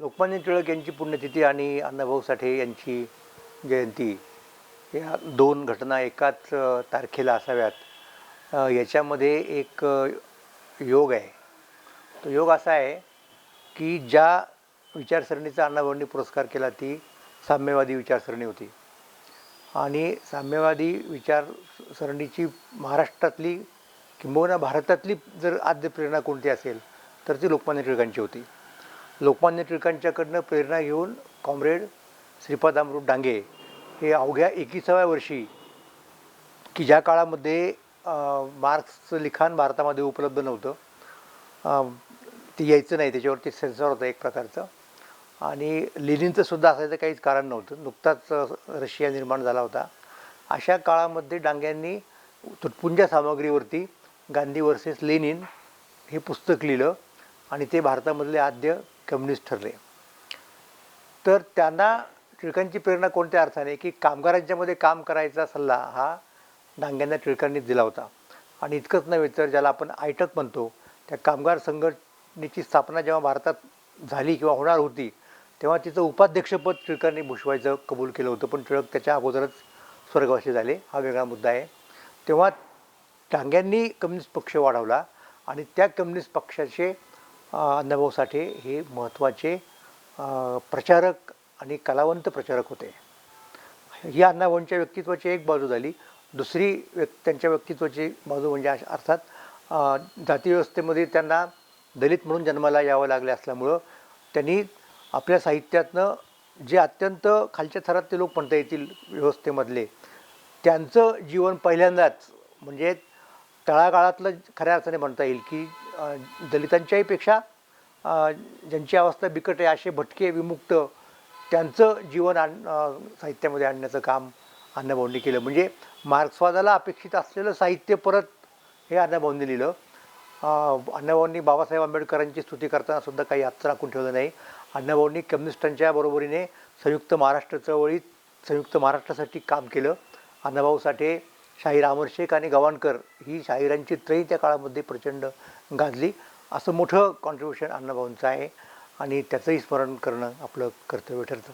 लोकमान्य टिळक यांची पुण्यतिथी आणि अण्णाभाऊ साठे यांची जयंती या दोन घटना एकाच तारखेला असाव्यात. याच्यामध्ये एक योग आहे. तो योग असा आहे की ज्या विचारसरणीचा अण्णाभाऊंनी पुरस्कार केला ती साम्यवादी विचारसरणी होती. आणि साम्यवादी विचारसरणीची महाराष्ट्रातली किंबहुना भारतातली जर आद्य प्रेरणा कोणती असेल तर ती लोकमान्य टिळकांची होती. लोकमान्य टिळकांच्याकडनं प्रेरणा घेऊन कॉम्रेड श्रीपाद अमृत डांगे हे अवघ्या एकिसाव्या वर्षी की ज्या काळामध्ये मार्क्सचं लिखाण भारतामध्ये उपलब्ध नव्हतं ते यायचं नाही त्याच्यावरती सेन्सर होतं एक प्रकारचं. आणि लेनिनचंसुद्धा असायचं काहीच कारण नव्हतं. नुकताच रशिया निर्माण झाला होता. अशा काळामध्ये डांग्यांनी तुटपुंज्या सामग्रीवरती गांधी वर्सेस लेनिन हे पुस्तक लिहिलं आणि ते भारतामधले आद्य कम्युनिस्ट ठरले. तर त्यांना टिळकांची प्रेरणा कोणत्या अर्थाने? की कामगारांच्यामध्ये काम करायचा सल्ला हा डांग्यांना टिळकांनीच दिला होता. आणि इतकंच नव्हे तर ज्याला आपण आयटक म्हणतो त्या कामगार संघटनेची स्थापना जेव्हा भारतात झाली किंवा होणार होती तेव्हा तिचं उपाध्यक्षपद टिळकांनी भूषवायचं कबूल केलं होतं. पण टिळक त्याच्या अगोदरच स्वर्गवासी झाले. हा वेगळा मुद्दा आहे. तेव्हा डांग्यांनी कम्युनिस्ट पक्ष वाढवला आणि त्या कम्युनिस्ट पक्षाचे अं, अण्णाभाऊ हे महत्त्वाचे प्रचारक आणि कलावंत प्रचारक होते. ही अण्णाभाऊंच्या व्यक्तित्वाची एक बाजू झाली. दुसरी व्यक् त्यांच्या व्यक्तित्वाची बाजू म्हणजे अर्थात जातीव्यवस्थेमध्ये त्यांना दलित म्हणून जन्माला यावं लागले असल्यामुळं त्यांनी आपल्या साहित्यातनं जे अत्यंत खालच्या थरातले लोक म्हणता येतील व्यवस्थेमधले त्यांचं जीवन पहिल्यांदाच म्हणजे तळागाळातलं खऱ्या अर्थाने म्हणता येईल की दलितांच्याही पेक्षा ज्यांची अवस्था बिकट आहे असे भटके विमुक्त त्यांचं जीवन आण साहित्यामध्ये आणण्याचं काम अण्णाभाऊंनी केलं. म्हणजे मार्क्सवादाला अपेक्षित असलेलं साहित्य परत हे अण्णाभाऊंनी लिहिलं. अण्णाभाऊंनी बाबासाहेब आंबेडकरांची स्तुती करताना सुद्धा काही हात राखून ठेवलं नाही. अण्णाभाऊंनी कम्युनिस्टांच्या बरोबरीने संयुक्त महाराष्ट्र चळवळीत संयुक्त महाराष्ट्रासाठी काम केलं. अण्णाभाऊ साठे शाहीर अमर शेख आणि गवाणकर ही शाहिरांची त्रयी त्या काळामध्ये प्रचंड गाजली. असं मोठं कॉन्ट्रीब्युशन अण्णाभाऊंचं आहे आणि त्याचंही स्मरण करणं आपलं कर्तव्य ठरतं.